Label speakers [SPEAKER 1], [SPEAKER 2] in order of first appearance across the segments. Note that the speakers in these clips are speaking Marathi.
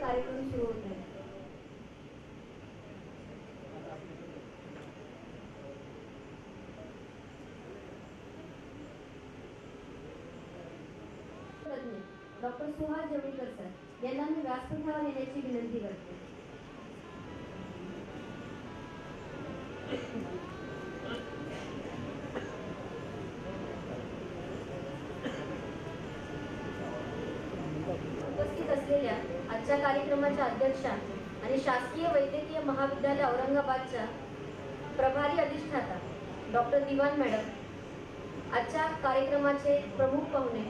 [SPEAKER 1] कार्यक्रम शुरू होते हैं। डॉक्टर सुहास जवळकर सर यांना मी व्यासपीठावर येण्याची विनंती करते. आजच्या कार्यक्रमाच्या अध्यक्षा आणि शासकीय वैद्यकीय महाविद्यालय औरंगाबादच्या प्रभारी अधिष्ठाता डॉक्टर दिवान मॅडम. आजच्या कार्यक्रमाचे प्रमुख पाहुणे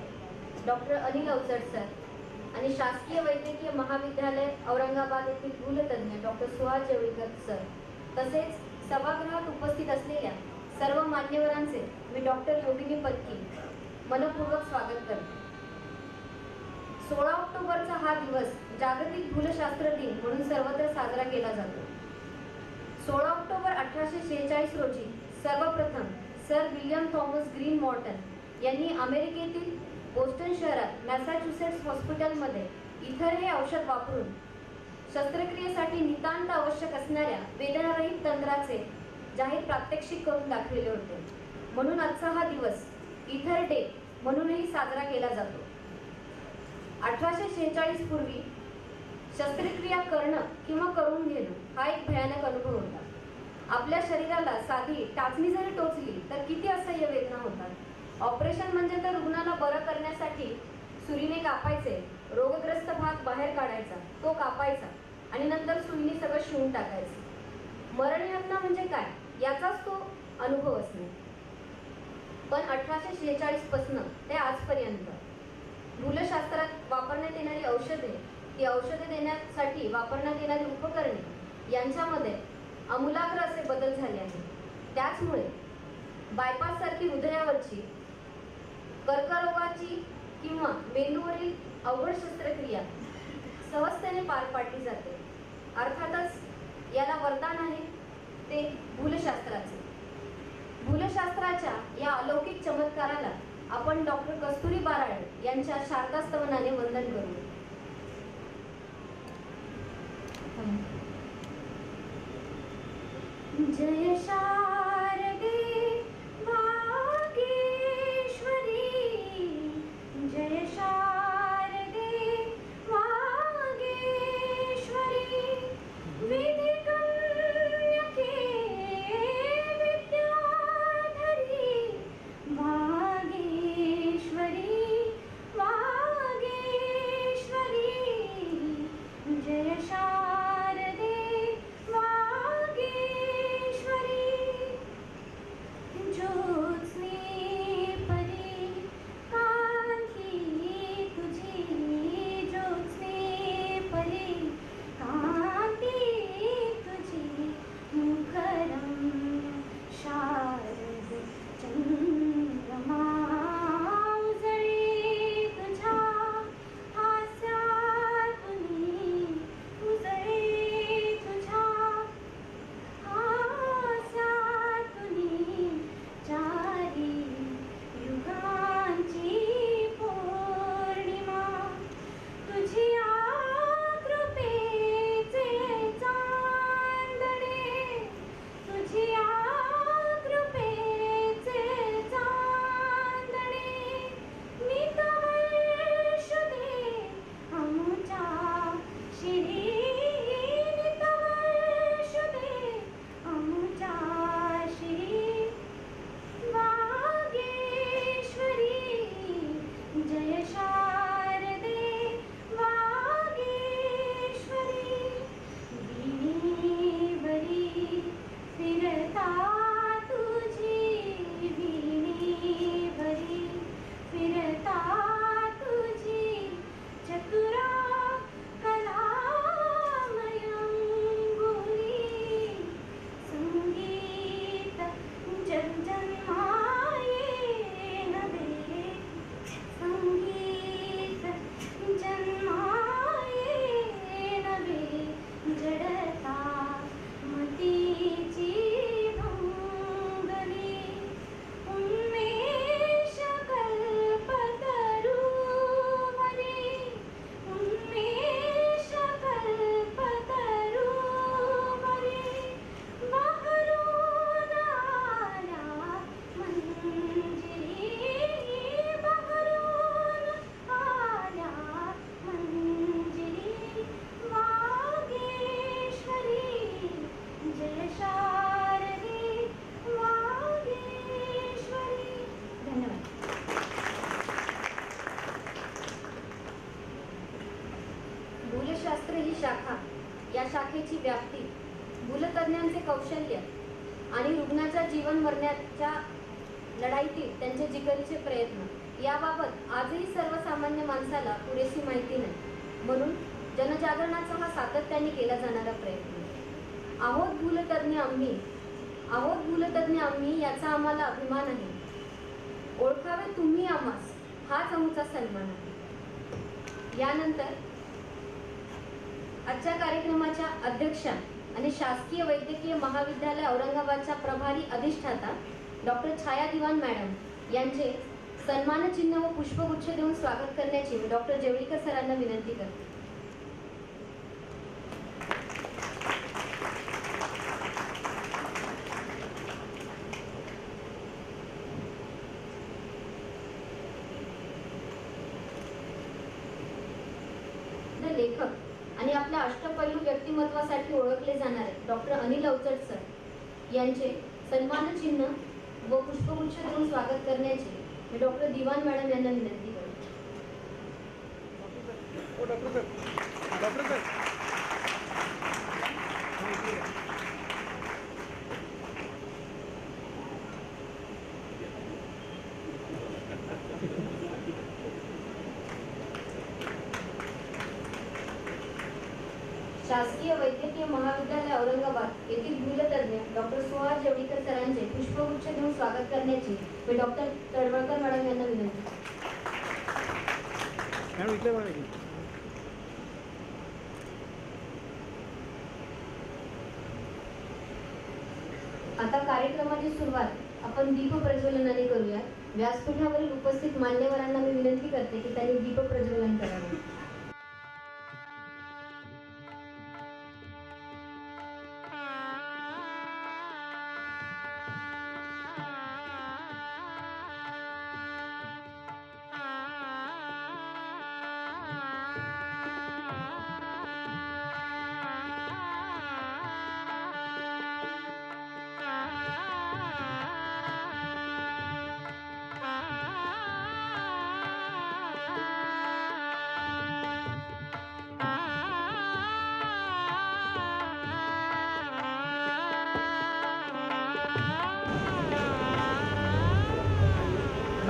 [SPEAKER 1] डॉक्टर अनिल अवचड सर आणि शासकीय वैद्यकीय महाविद्यालय औरंगाबाद येथील भूलतज्ञ डॉक्टर सुहास जवळकर सर. तसेच सभागृहात उपस्थित असलेल्या सर्व मान्यवरांचे मी डॉक्टर योगिनी पत्की मनपूर्वक स्वागत करते. सोळा ऑक्टोबरचा हा दिवस जागतिक भूलशास्त्र दिन म्हणून सर्वत्र साजरा केला जातो. सोळा ऑक्टोबर अठराशे शेहेचाळीस रोजी सर्वप्रथम sir William Thomas Green Morton यांनी अमेरिकेतील बोस्टन शहरात मॅसॅच्युसेट्स हॉस्पिटलमध्ये इथर हे औषध वापरून शस्त्रक्रियेसाठी नितांत आवश्यक असणाऱ्या वेदनारहित तंत्राचे जाहीर प्रात्यक्षिक करून दाखविले होते. म्हणून आजचा हा दिवस इथर डे म्हणूनही साजरा केला जातो. अठराशे शेहेचाळीस पूर्वी शस्त्रक्रिया करणं किंवा करून घेणं हा एक भयानक अनुभव होता. आपल्या शरीराला साधी टाचणी जरी टोचली तर किती असह्य वेदना होतात. ऑपरेशन म्हणजे तर रुग्णाला बरं करण्यासाठी सुरीने कापायचे रोगग्रस्त भाग बाहेर काढायचा तो कापायचा आणि नंतर सुईने सगळं शिवून टाकायचं. मरणयातना म्हणजे काय? याचाच तो अनुभव असणे. पण अठराशे शेहेचाळीसपासनं ते आजपर्यंत भूलशास्त्रात वापरण्यात येणारी औषधे ती औषधे देण्यासाठी वापरण्यात येणारी उपकरणे यांच्यामध्ये आमूलाग्र असे बदल झाले आहेत. त्याचमुळे बायपाससारखी हृदयावरची कर्करोगाची किंवा मेंदूवरील अवघड शस्त्रक्रिया सहजतेने पार पाडली जाते. अर्थातच याला वरदान आहे ते भूलशास्त्राचे. भूलशास्त्राच्या या अलौकिक चमत्काराला आपण डॉक्टर कस्तुरी बाराळे यांच्या शारदास्तवनाने वंदन करू. जय शारदे. कौशल्य आणि रुग्णाच्या जीवन मरण्याच्या लढाईतील त्यांचे जिगरीचे प्रयत्न याबाबत आजही सर्वसामान्य माणसाला पुरेशी माहिती नाही. म्हणून जनजागरणाचा हा सातत्याने केला जाणारा प्रयत्न. आहोत भूलतज्ञ आम्ही. आहोत भूलतज्ञ आम्ही याचा आम्हाला अभिमान आहे. ओळखावे तुम्ही आम्हास. हाच आमचा सन्मान आहे. यानंतर आजच्या कार्यक्रमाच्या अध्यक्षा आणि शासकीय वैद्यकीय महाविद्यालय औरंगाबादच्या प्रभारी अधिष्ठाता डॉक्टर छाया दिवान मॅडम यांचे सन्मानचिन्ह व पुष्पगुच्छ देऊन स्वागत करण्याची डॉक्टर जेवळीकर सरांना विनंती करते द लेखक आणि आपल्या अष्टपैलू व्यक्तिमत्वासाठी ओळखले जाणारे डॉक्टर अनिल अवचट सर यांचे सन्मानचिन्ह व पुष्पगुच्छ देऊन स्वागत करण्याची मी डॉक्टर दिवाण मॅडम यांना विनंती करते
[SPEAKER 2] ओ डॉक्टर साहेब डॉक्टर साहेब
[SPEAKER 1] शासकीय वैद्यकीय महाविद्यालय औरंगाबाद येथील भूलतज्ञ डॉक्टर सुहास जेवडीकर सरांचे पुष्पगुच्छ देऊन स्वागत करण्याची मी डॉक्टर तडवळकर मॅडम यांना विनंती. आता कार्यक्रमाची सुरुवात आपण दीप प्रज्वलनाने करूया. व्यासपीठावरील उपस्थित मान्यवरांना मी विनंती करते की त्यांनी दीप प्रज्वलन करावे.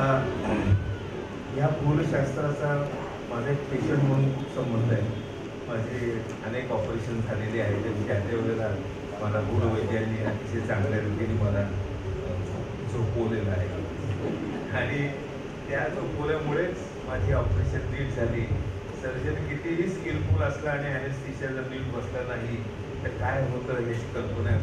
[SPEAKER 3] आता या भूलशास्त्राचा माझा एक पेशंट म्हणून खूप संबंध आहे. माझे अनेक ऑपरेशन झालेले आहेत. आणि त्या मला वेळेला मला अतिशय चांगल्या रीतीने मला झोपवलेलं आहे. आणि त्या झोपवल्यामुळेच माझी ऑपरेशन नीट झाली. सर्जन कितीही स्किलफुल असला आणि ॲनेस्थिशिया जर नीट बसला नाही तर काय होतं हे कल्पना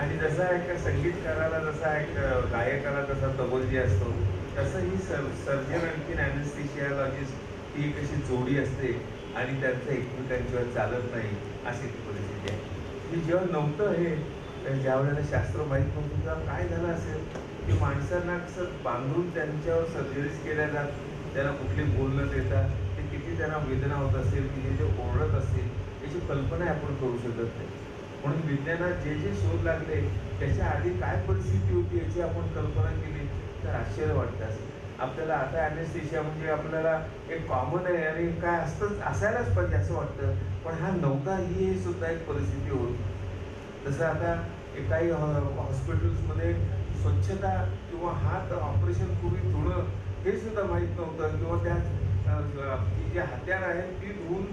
[SPEAKER 3] आणि जसा एक संगीतकाराला जसा एक गायकाला जसा तबलजी असतो तसं ही सर सर्जन आणखीन ॲनेस्थिशियालॉजिस्ट ही अशी जोडी असते आणि त्यांचं एकमेकांशिवाय चालत नाही अशी परिस्थिती आहे. की जेव्हा नव्हतं हे तर ज्या वेळेला शास्त्र माहीत नव्हतं तेव्हा काय झालं असेल की माणसांना कसं बांधून त्यांच्यावर सर्जरीज केल्या जात त्यांना कुठली बोल न देता ते किती त्यांना वेदना होत असेल किती ते ओरडत असतील याची कल्पना आपण करू शकत नाही. म्हणून विज्ञानात जे जे शोध लागले त्याच्या आधी काय परिस्थिती होती याची आपण कल्पना केली तर आश्चर्य वाटतं आपल्याला आता ॲनेस्थेशिया म्हणजे आपल्याला एक कॉमन आहे आणि काय असतंच असायलाच पाहिजे असं वाटतं. पण हा नव्हता ही सुद्धा एक परिस्थिती होती. तसं आता काही हॉस्पिटल्समध्ये स्वच्छता किंवा हात ऑपरेशन पूर्वी धुणं हे सुद्धा माहीत नव्हतं. किंवा त्या जी हत्यार आहेत ती धुवून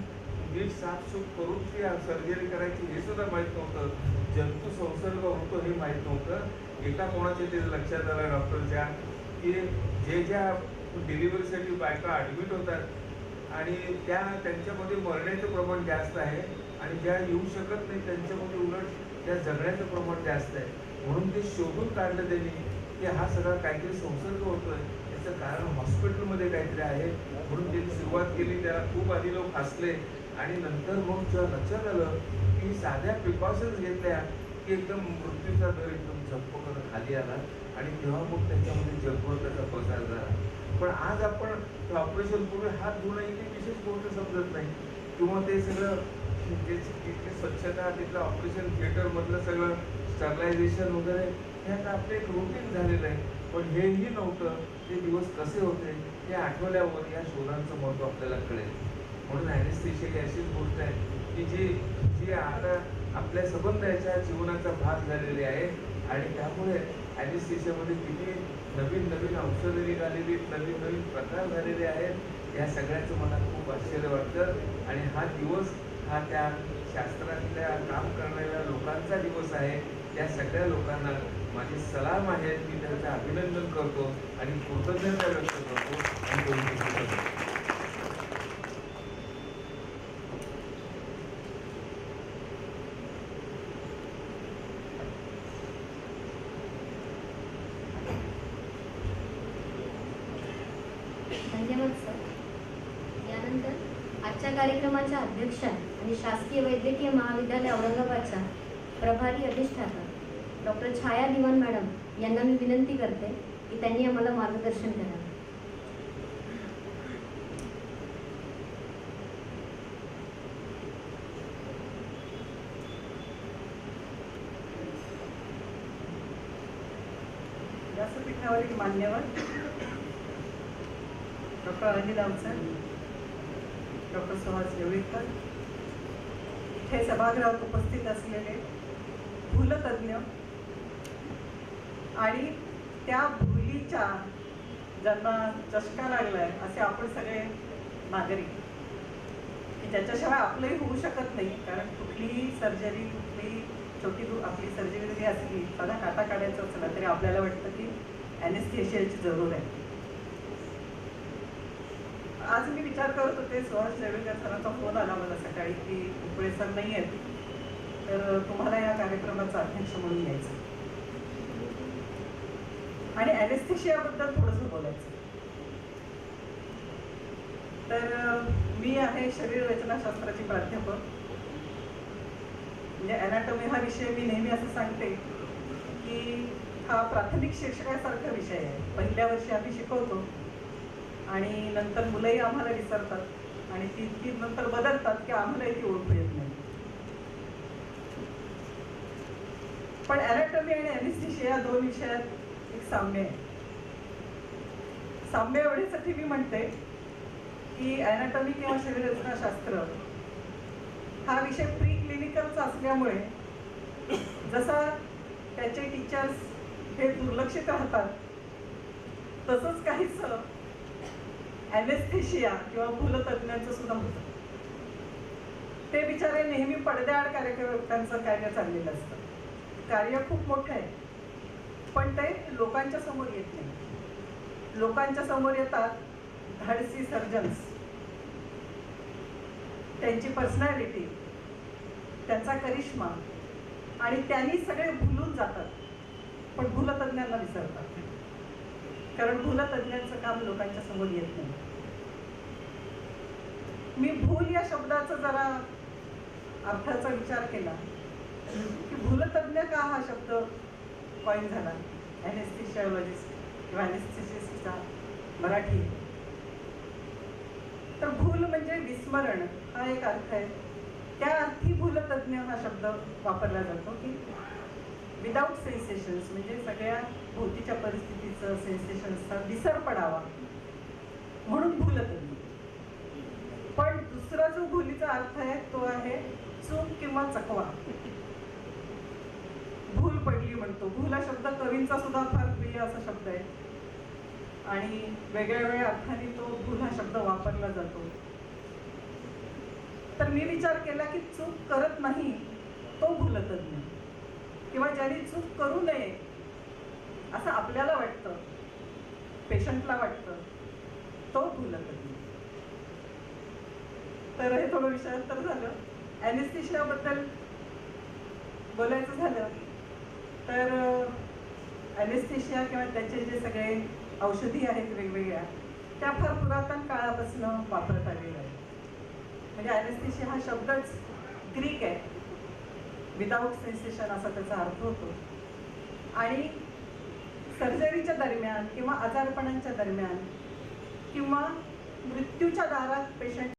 [SPEAKER 3] नीट साफसूफ करून ती सर्जरी करायची हे सुद्धा माहीत नव्हतं. जंतू संसर्ग होतो हे माहीत नव्हतं. एका कोणाच्या ते लक्षात आलं डॉक्टरच्या की जे ज्या डिलिव्हरीसाठी बायका ॲडमिट होतात आणि त्या त्यांच्यामध्ये मरण्याचं प्रमाण जास्त आहे आणि ज्या येऊ शकत नाही त्यांच्यामध्ये उलट त्या जगण्याचं प्रमाण जास्त आहे. म्हणून ते शोधून काढलं त्यांनी की हा सगळा काहीतरी संसर्ग होतो याचं कारण हॉस्पिटलमध्ये काहीतरी आहे. म्हणून त्यांनी सुरुवात केली त्याला खूप आधी लोक हसले. आणि नंतर मग जर लक्षात आलं की साध्या प्रिकॉशन्स घेतल्या की एकदम मृत्यूचा दर एकदम झप्पकन खाली आला आणि तेव्हा मग त्याच्यामध्ये जगभर त्याचा पसार झाला पण आज आपण ऑपरेशन पूर्वी हात धुणं ही काही विशेष गोष्ट समजत नाही. किंवा ते सगळं ते तिथली स्वच्छता तिथलं ऑपरेशन थिएटरमधलं सगळं स्टरलायझेशन वगैरे हे आता आपलं एक रुटीन झालेलं आहे. पण हेही नव्हतं. ते दिवस कसे होते हे आठवल्यावर या शोधांचं महत्त्व आपल्याला कळेल. म्हणून ॲनेस्थेशिया ही अशीच गोष्ट आहे की जी जी आता आपल्या सबंधाच्या जीवनाचा भाग झालेली आहे आणि त्यामुळे ॲनेस्थेशियामध्ये किती नवीन नवीन औषधं निघालेली आहेत, नवीन नवीन प्रकार झालेले आहेत या सगळ्याचं मला खूप आश्चर्य वाटतं. आणि हा दिवस हा त्या शास्त्रातल्या काम करणाऱ्या लोकांचा दिवस आहे. त्या सगळ्या लोकांना माझे सलाम आहेत मी त्यांचं अभिनंदन करतो आणि कृतज्ञता व्यक्त करतो. आणि कौतुक करतो
[SPEAKER 1] धन्यवाद सर यानंतर आजच्या शिक्षण आणि शासकीय वैद्यकीय महाविद्यालय औरंगाबादच्या प्रभारी अधिष्ठाता. डॉक्टर छाया दिवान मॅडम यांना मी विनंती करते की त्यांनी आम्हाला मार्गदर्शन करावं.
[SPEAKER 4] व्यासपीठावरील मान्यवर डॉक्टर अनिल अवचर डॉक्टर सुहास येवळीकर इथे सभागृहात उपस्थित असलेले भूलतज्ञ आणि त्या भूलीच्या ज्यांना लागला लागलाय असे आपण सगळे नागरिक की ज्याच्याशिवाय आपलंही होऊ शकत नाही कारण कुठलीही सर्जरी कुठलीही छोटी आपली सर्जरी जरी असली साधा काटा काढायचं असला तरी आपल्याला वाटतं की ॲनेस्थेशियाची जरूर आहे. आज मी विचार करत होते सुहास जवेकर सरांचा फोन आला मला सकाळी की उपळे सर नाही आहेत. तर तुम्हाला या कार्यक्रमाचा अध्यक्ष म्हणून यायचं आणि ॲनेस्थेशियाबद्दल थोडंसं बोलायचं तर मी आहे शरीर रचनाशास्त्राची प्राध्यापक. म्हणजे अॅनाटॉमी हा विषय मी नेहमी असं सांगते की हा प्राथमिक शिक्षकासारखा विषय आहे. पहिल्या वर्षी आम्ही शिकवतो. आणि नंतर मुलंही आम्हाला विसरतात. आणि ती ती नंतर बदलतात की आम्हालाही ती ओळखू येत नाही. पण अॅनाटॉमी आणि अॅनेस्थेशिया या दोन विषयात एक साम्य आहे. साम्य एवढ्यासाठी मी म्हणते की अॅनाटॉमी किंवा शरीररचनाशास्त्र हा विषय प्री क्लिनिकलचा असल्यामुळे जसा त्याचे टीचर्स हे दुर्लक्षित राहतात तसंच काहीच ॲनेस्थेशिया किंवा भूलतज्ञांचं सुद्धा होतं. ते बिचारे नेहमी पडद्याआड कार्यकर्त्यांचं कार्य चाललेलं असतं. कार्य खूप मोठं आहे. पण ते लोकांच्या समोर येत नाही. लोकांच्या समोर येतात धाडसी सर्जन्स त्यांची पर्सनॅलिटी त्यांचा करिश्मा आणि त्यांनी सगळे भुलून जातात. पण भूलतज्ञांना विसरतात. कारण भूलतज्ञांचं काम लोकांच्या समोर येत नाही. मी भूल या शब्दाचा जरा अर्थाचा विचार केला. की भूलतज्ञ का हा शब्द कॉईन झाला? ॲनेस्थेशियोलॉजिस्ट किंवा ॲनेस्थिशिस्टचा मराठी. तर भूल म्हणजे विस्मरण हा एक अर्थ आहे. त्या अर्थी भूलतज्ञ हा शब्द वापरला जातो की विदाऊट सेन्सेशन्स म्हणजे सगळ्या भोवतीच्या परिस्थितीचं सेन्सेशन्सचा विसर पडावा. म्हणून भूलतज्ञ पण दुसरा जो भूलीचा अर्थ आहे तो आहे चूक किंवा चकवा. भूल पडली म्हणतो. भूल हा शब्द कवींचा सुद्धा फार प्रिय असा शब्द आहे. आणि वेगळ्या वेगळ्या अर्थाने तो भूल हा शब्द वापरला जातो. तर मी विचार केला की चूक करत नाही तो भूलतज्ञ किंवा ज्याने चूक करू नये असं आपल्याला वाटतं पेशंटला वाटतं तो भूलतज्ञ तर हे थोडं विषयांतर झालं. ॲनेस्थेशियाबद्दल बोलायचं झालं. तर ॲनेस्थेशिया किंवा त्याचे जे सगळे औषधी आहेत वेगवेगळ्या त्या फार पुरातन काळापासून वापरत आलेल्या आहेत. म्हणजे ॲनेस्थेशिया हा शब्दच ग्रीक आहे. विदाऊट सेन्सेशन असा त्याचा अर्थ होतो. आणि सर्जरीच्या दरम्यान किंवा आजारपणांच्या दरम्यान किंवा मृत्यूच्या दारात पेशंट